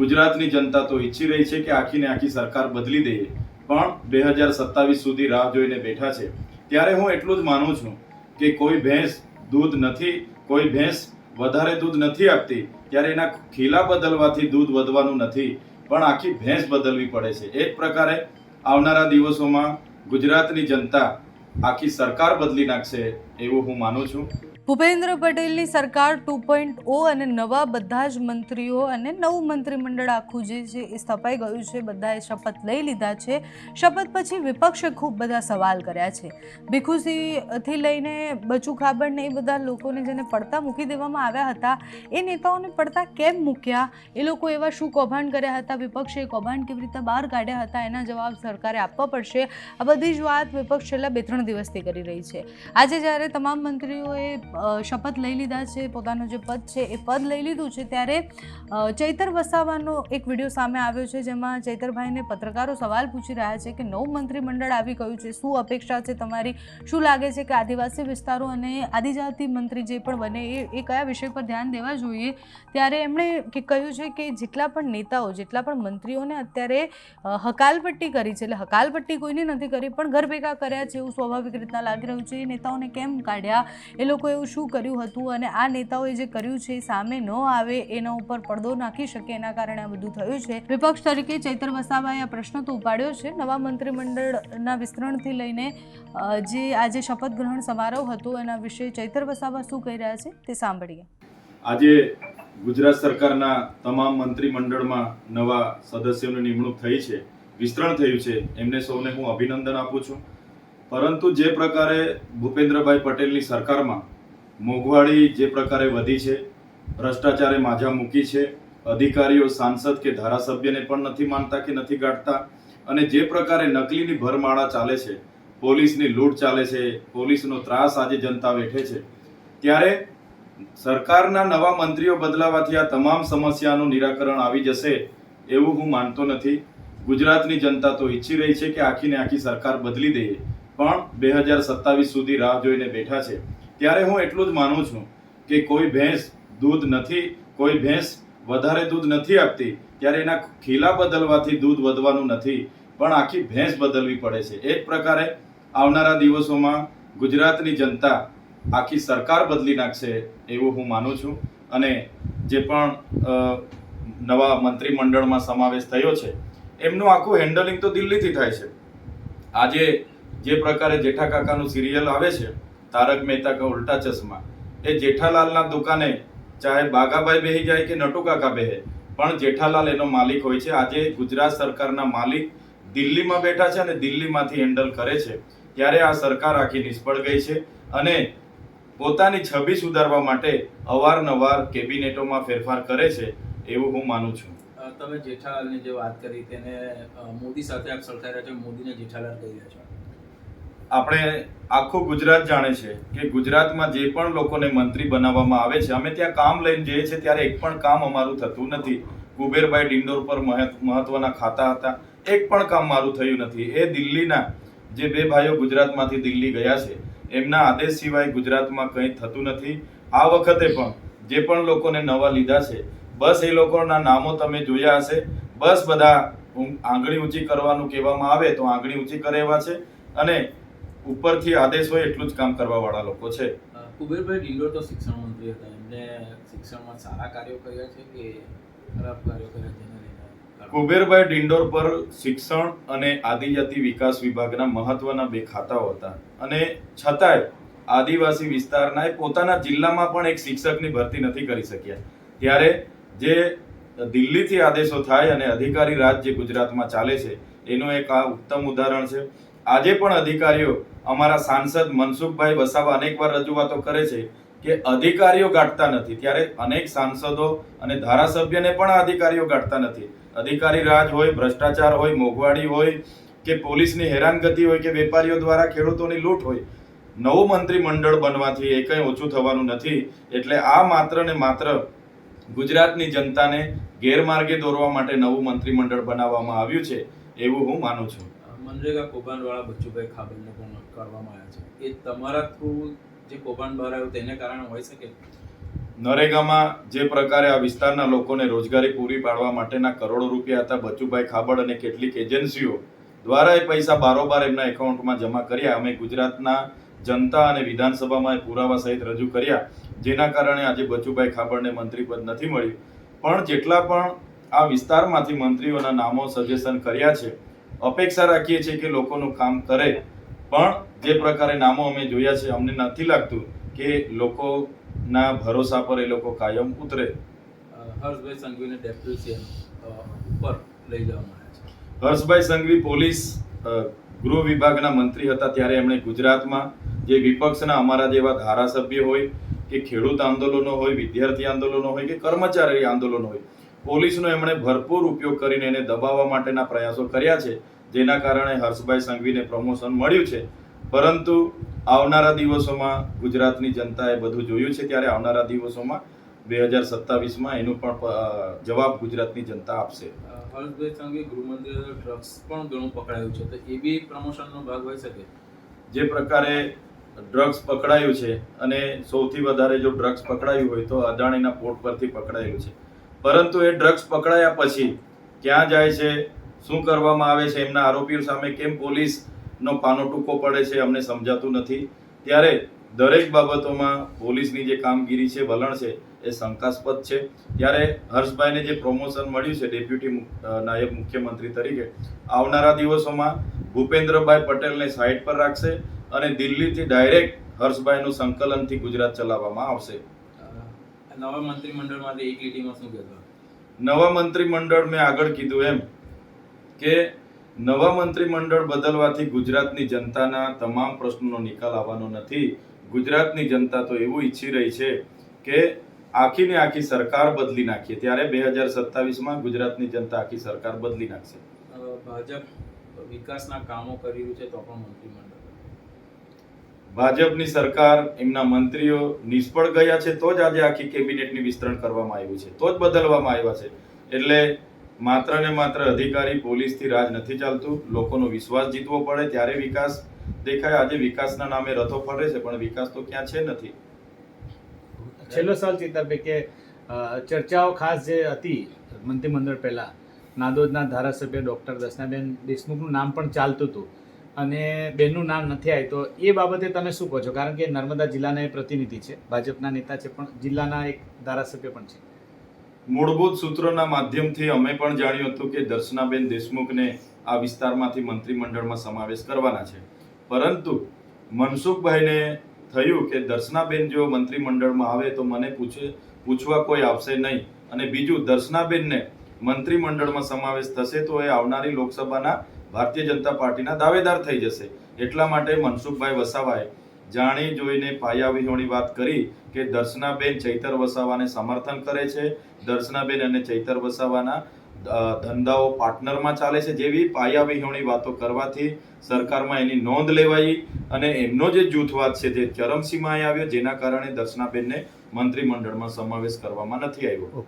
ગુજરાતની જનતા તો ઈચ્છી રહી છે કે આખીને આખી સરકાર બદલી દઈએ. પણ બે હજાર સત્તાવીસ સુધી રાહ જોઈને બેઠા છે. ત્યારે હું એટલું જ માનું છું કે કોઈ ભેંસ દૂધ નથી, કોઈ ભેંસ વધારે દૂધ નથી આપતી, ત્યારે એના ખીલા બદલવાથી દૂધ વધવાનું નથી. પણ આખી ભેંસ બદલવી પડે છે. એ જ પ્રકારે આવનારા દિવસોમાં ગુજરાતની જનતા આખી સરકાર બદલી નાખશે એવું હું માનું છું. ભૂપેન્દ્ર પટેલની સરકાર ટુ પોઈન્ટ ઓ અને નવા બધા જ મંત્રીઓ અને નવું મંત્રીમંડળ આખું જે છે એ સ્થપાઈ ગયું છે, બધાએ શપથ લઈ લીધા છે. શપથ પછી વિપક્ષે ખૂબ બધા સવાલ કર્યા છે. ભીખુસિંહથી લઈને બચુ ખાબડને એ બધા લોકોને જેને પડતા મૂકી દેવામાં આવ્યા હતા, એ નેતાઓને પડતા કેમ મૂક્યા? એ લોકો એવા શું કૌભાંડ કર્યા હતા? વિપક્ષે કૌભાંડ કેવી રીતે બહાર કાઢ્યા હતા? એના જવાબ સરકારે આપવા પડશે. આ બધી જ વાત વિપક્ષ છેલ્લા બે ત્રણ દિવસથી કરી રહી છે. આજે જ્યારે તમામ મંત્રીઓએ શપથ લઈ લીધા છે, પોતાનું જે પદ છે એ પદ લઈ લીધું છે, ત્યારે ચૈતર વસાવાનો એક વીડિયો સામે આવ્યો છે, જેમાં ચૈતરભાઈને પત્રકારો સવાલ પૂછી રહ્યા છે કે નવું મંત્રીમંડળ આવી ગયું છે, શું અપેક્ષા છે તમારી? શું લાગે છે કે આદિવાસી વિસ્તારો અને આદિજાતિ મંત્રી જે પણ બને એ એ કયા વિષય પર ધ્યાન દેવા જોઈએ? ત્યારે એમણે કહ્યું છે કે જેટલા પણ નેતાઓ, જેટલા પણ મંત્રીઓને અત્યારે હકાલપટ્ટી કરી છે, એટલે હકાલપટ્ટી કોઈને નથી કરી, પણ ઘર ભેગા કર્યા છે એવું સ્વાભાવિક રીતના લાગી રહ્યું છે, એ નેતાઓને કેમ કાઢ્યા? એ લોકો એવું શું કર્યું હતું અને આ નેતાઓએ જે કર્યું છે સામે ન આવે, એના ઉપર પડદો નાખી શકે એના કારણે આ બધું થયું છે. વિપક્ષ તરીકે ચૈતર વસાવાએ આ પ્રશ્ન તો ઉપાડ્યો છે. નવા મંત્રીમંડળના વિસ્તરણથી લઈને જે આજે શપથ ગ્રહણ સમારોહ હતો એના વિશે ચૈતર વસાવા શું કહી રહ્યા છે તે સાંભળીએ. આજે ગુજરાત સરકારના તમામ મંત્રીમંડળમાં નવા સદસ્યોની નિમણૂક થઈ છે, વિસ્તરણ થયું છે. એમને સૌને હું અભિનંદન આપું છું. પરંતુ જે પ્રકારે ભૂપેન્દ્રભાઈ પટેલની સરકારમાં મોંઘવારી જે પ્રકારે વધી છે, ભ્રષ્ટાચારે માજા મૂકી છે, અધિકારીઓ સાંસદ કે ધારાસભ્યને પણ નથી માનતા કે નથી ગાંઠતા અને જે પ્રકારે નકલીની ભરમાળા ચાલે છે, પોલીસની લૂંટ ચાલે છે, પોલીસનો ત્રાસ આજે જનતા વેઠે છે, ત્યારે સરકારના નવા મંત્રીઓ બદલાવાથી આ તમામ સમસ્યાનું નિરાકરણ આવી જશે એવું હું માનતો નથી. ગુજરાતની જનતા તો ઈચ્છી રહી છે કે આખીને આખી સરકાર બદલી દઈએ, પણ બે હજાર સત્તાવીસ સુધી રાહ જોઈને બેઠા છે. ત્યારે હું એટલું જ માનું છું કે કોઈ ભેંસ દૂધ નથી, કોઈ ભેંસ વધારે દૂધ નથી આપતી, ત્યારે એના ખીલા બદલવાથી દૂધ વધવાનું નથી. પણ આખી ભેંસ બદલવી પડે છે. એ જ પ્રકારે આવનારા દિવસોમાં ગુજરાતની જનતા આખી સરકાર બદલી નાખશે એવું હું માનું છું. અને જે પણ નવા મંત્રીમંડળમાં સમાવેશ થયો છે, એમનું આખું હેન્ડલિંગ તો દિલ્હીથી થાય છે. આજે જે પ્રકારે જેઠા કાકાનું સિરિયલ આવે છે તારક મહેતા કા ઉલ્ટા ચશ્મા. એ જેઠાલાલના દુકાને ચાહે બાગાભાઈ બેહી જાય કે નટુ કાકા બેહે, પણ જેઠાલાલ એનો માલિક હોય છે. આજે ગુજરાત સરકારના માલિક દિલ્હીમાં બેઠા છે અને દિલ્હીમાંથી હેન્ડલ કરે છે. ત્યારે આ સરકાર આખી નિષ્ફળ ગઈ છે અને પોતાની છબી સુધારવા માટે અવારનવાર કેબિનેટોમાં ફેરફાર કરે છે એવું હું માનું છું. તમે જેઠાલાલની જે વાત કરી તેને મોદી સાથે આપ સરખાઈ રહ્યા છો, મોદીને જેઠાલાલ કહી રહ્યા છો. આપણે આખું ગુજરાત જાણે છે કે ગુજરાતમાં જે પણ લોકોને મંત્રી બનાવવામાં આવે છે, અમે ત્યાં કામ લઈને જઈએ છીએ ત્યારે એક પણ કામ અમારું થતું નથી. કુબેરભાઈ ડિંડોર પર મહત્- મહત્વના ખાતા હતા. એક પણ કામ મારું થયું નથી. એ દિલ્હીના જે બે ભાઈઓ ગુજરાતમાંથી દિલ્હી ગયા છે, એમના આદેશ સિવાય ગુજરાતમાં કંઈ થતું નથી. આ વખતે પણ જે પણ લોકોને નવા લીધા છે, બસ એ લોકોના નામો તમે જોયા હશે. બસ બધા આંગળી ઊંચી કરવાનું કહેવામાં આવે તો આંગળી ઊંચી કરે એવા છે. અને ઉપરથી આદેશ હોય એટલું જ કામ કરવા વાળા લોકો છે. કુબેરભાઈ ડિંડોર તો શિક્ષણ મંત્રી હતા. એમને શિક્ષણમાં સારા કાર્યો કર્યા છે કે ખરાબ કાર્યો કર્યા છે કુબેરભાઈ ડિંડોર પર શિક્ષણ અને આદિજાતિ વિકાસ વિભાગના મહત્વના બે ખાતાઓ હતા. અને છતાંય આદિવાસી વિસ્તારના એ પોતાના જિલ્લામાં પણ એક શિક્ષકની ભરતી નથી કરી શક્યા. ત્યારે જે દિલ્હીથી આદેશો થાય અને અધિકારી રાજ જે ગુજરાતમાં ચાલે છે એનું એક આ ઉત્તમ ઉદાહરણ છે. આજે પણ અધિકારીઓ અમારા સાંસદ મનસુખભાઈ વસાવા અનેકવાર રજૂઆતો કરે છે કે અધિકારીઓ ગાંઠતા નથી. ત્યારે અનેક સાંસદો અને ધારાસભ્યને પણ અધિકારીઓ ગાંઠતા નથી. અધિકારી રાજ હોય, ભ્રષ્ટાચાર હોય મોંઘવાડી હોય કે પોલીસની હેરાનગતિ હોય કે વેપારીઓ દ્વારા ખેડૂતોની લૂંટ હોય, નવું મંત્રીમંડળ બનવાથી એ કંઈ ઓછું થવાનું નથી. એટલે આ માત્ર ને માત્ર ગુજરાતની જનતાને ગેરમાર્ગે દોરવા માટે નવું મંત્રીમંડળ બનાવવામાં આવ્યું છે, એવું હું માનું છું. મનરેગા કૌભાંડવાળા બચ્ચુભાઈ ખાબલને પણ કરવામાં આવ્યા છે. એ તમારા થ્રુ જે કૌભાંડ બહાર આવ્યું તેને કારણે હોઈ શકે? નરેગામાં જે પ્રકારે આ વિસ્તારના લોકોને રોજગારી પૂરી પાડવા માટેના કરોડો રૂપિયા હતા બચુભાઈ ખાબડ અને કેટલીક એજન્સીઓ દ્વારા એ પૈસા બારોબાર એમના એકાઉન્ટમાં જમા કર્યા. અમે ગુજરાતના જનતા અને વિધાનસભામાં એ પુરાવા સહિત રજૂ કર્યા, જેના કારણે આજે બચુભાઈ ખાબડને મંત્રીપદ નથી મળ્યું. પણ જેટલા પણ આ વિસ્તારમાંથી મંત્રીઓના નામો સજેશન કર્યા છે અપેક્ષા રાખીએ છીએ કે લોકોનું કામ કરે. પણ જે પ્રકારે નામો અમે જોયા છે અમને નથી લાગતું કે લોકોના ભરોસા પર એ લોકો કાયમ ઉતરે. હર્ષભાઈ સંઘવીને ડેપ્યુટી સીએમ ઉપર લઈ જવામાં આવ્યા છે. હર્ષભાઈ સંઘવી પોલીસ ગૃહ વિભાગના મંત્રી હતા ત્યારે એમણે ગુજરાતમાં જે વિપક્ષના અમારા જેવા ધારાસભ્ય હોય કે ખેડૂત આંદોલનો હોય વિદ્યાર્થી આંદોલનો હોય કે કર્મચારી આંદોલનો હોય પોલીસનો એમણે ભરપૂર ઉપયોગ કરીને એને દબાવવા માટેના પ્રયાસો કર્યા છે જેના કારણે હર્ષભાઈ સંઘવીને પ્રમોશન મળ્યું છે. પરંતુ આવનારા દિવસોમાં ગુજરાતની જનતાએ બધું જોયું છે ત્યારે આવનારા દિવસોમાં બે હજાર સત્તાવીસમાં એનું પણ જવાબ ગુજરાતની જનતા આપશે. હર્ષભાઈ સંઘવી ગૃહમંત્રી ડ્રગ્સ પણ ઘણું પકડાયું છે. તો એ બી પ્રમોશનનો ભાગ હોઈ શકે? જે પ્રકારે ડ્રગ્સ પકડાયું છે અને સૌથી વધારે જો ડ્રગ્સ પકડાયું હોય તો અદાણીના પોર્ટ પરથી પકડાયું છે. પરંતુ એ ડ્રગ્સ પકડાયા પછી ક્યાં જાય છે, શું કરવામાં આવે છે, એમના આરોપીઓ સામે કેમ પોલીસનો પાનો ટૂંકો પડે છે, અમને સમજાતું નથી. ત્યારે દરેક બાબતોમાં પોલીસની જે કામગીરી છે, વલણ છે, એ શંકાસ્પદ છે. ત્યારે હર્ષભાઈને જે પ્રમોશન મળ્યું છે ડેપ્યુટી નાયબ મુખ્યમંત્રી તરીકે, આવનારા દિવસોમાં ભૂપેન્દ્રભાઈ પટેલને સાઈડ પર રાખશે અને દિલ્હીથી ડાયરેક્ટ હર્ષભાઈનું સંકલનથી ગુજરાત ચલાવવામાં આવશે. નવા મંત્રીમંડળમાંથી એક લીટીમાં શું કહેતો નવા મંત્રીમંડળ મેં આગળ કીધું એમ કે નવા મંત્રીમંડળ બદલવાથી ગુજરાતની જનતાના તમામ પ્રશ્નોનો નિકાલ આવવાનો નથી. ગુજરાતની જનતા તો એવું ઈચ્છી રહી છે કે આખી ને આખી સરકાર બદલી નાખીએ. ત્યારે બે હજાર સત્તાવીસમાં ગુજરાતની જનતા આખી સરકાર બદલી નાખશે. ભાજપ વિકાસના કામો કરી રહ્યું છે તો પણ મંત્રીમંડળ. ભાજપની સરકાર એમના મંત્રીઓ નિષ્ફળ ગયા છે, તો જ આજે આખી કેબિનેટની વિસ્તરણ કરવામાં આવ્યું છે, તો જ બદલવામાં આવ્યા છે. એટલે માત્ર ને માત્ર અધિકારી પોલીસથી રાજ નથી ચાલતું, લોકોનો વિશ્વાસ જીતવો પડે, ત્યારે વિકાસ દેખાય. આજે વિકાસના નામે રથો ફરે છે, પણ વિકાસ તો ક્યાં છે નથી. છેલ્લો સવાલ ચિંતાભાઈ કે ચર્ચાઓ ખાસ જે હતી મંત્રીમંડળ પહેલા, નાદોદના ધારાસભ્ય ડૉક્ટર દર્શનાબેન દેશમુખનું નામ પણ ચાલતું હતું. અને બેનનું નામ નથી આવ્યું તો એ બાબતે તમે શું કહો છો? કારણ કે નર્મદા જિલ્લાના એ પ્રતિનિધિ છે, ભાજપના નેતા છે, પણ જિલ્લાના એક ધારાસભ્ય પણ છે. મૂળભૂત સૂત્રોના માધ્યમથી અમે પણ જાણ્યું હતું કે દર્શનાબેન દેશમુખને આ વિસ્તારમાંથી મંત્રીમંડળમાં સમાવેશ કરવાના છે. પરંતુ મનસુખભાઈને થયું કે દર્શનાબેન જો મંત્રીમંડળમાં આવે તો મને પૂછે, પૂછવા કોઈ આવશે નહીં. અને બીજું, દર્શનાબેનને મંત્રીમંડળમાં સમાવેશ થશે તો એ આવનારી લોકસભાના ભારતીય જનતા પાર્ટીના દાવેદાર થઈ જશે. એટલા માટે મનસુખભાઈ વસાવાએ જાણી જોઈને પાયા વિહોણી વાત કરી કે દર્શનાબેન ચૈતર વસાવાને સમર્થન કરે છે. દર્શનાબેન અને ચૈતર વસાવાના ધંધાઓ પાર્ટનરમાં ચાલે છે જેવી પાયા વિહોણી વાતો કરવાથી સરકારમાં એની નોંધ લેવાઈ અને એમનો જે જૂથવાદ છે તે ચરમસીમાએ આવ્યો, જેના કારણે દર્શનાબેનને મંત્રીમંડળમાં સમાવેશ કરવામાં નથી આવ્યો.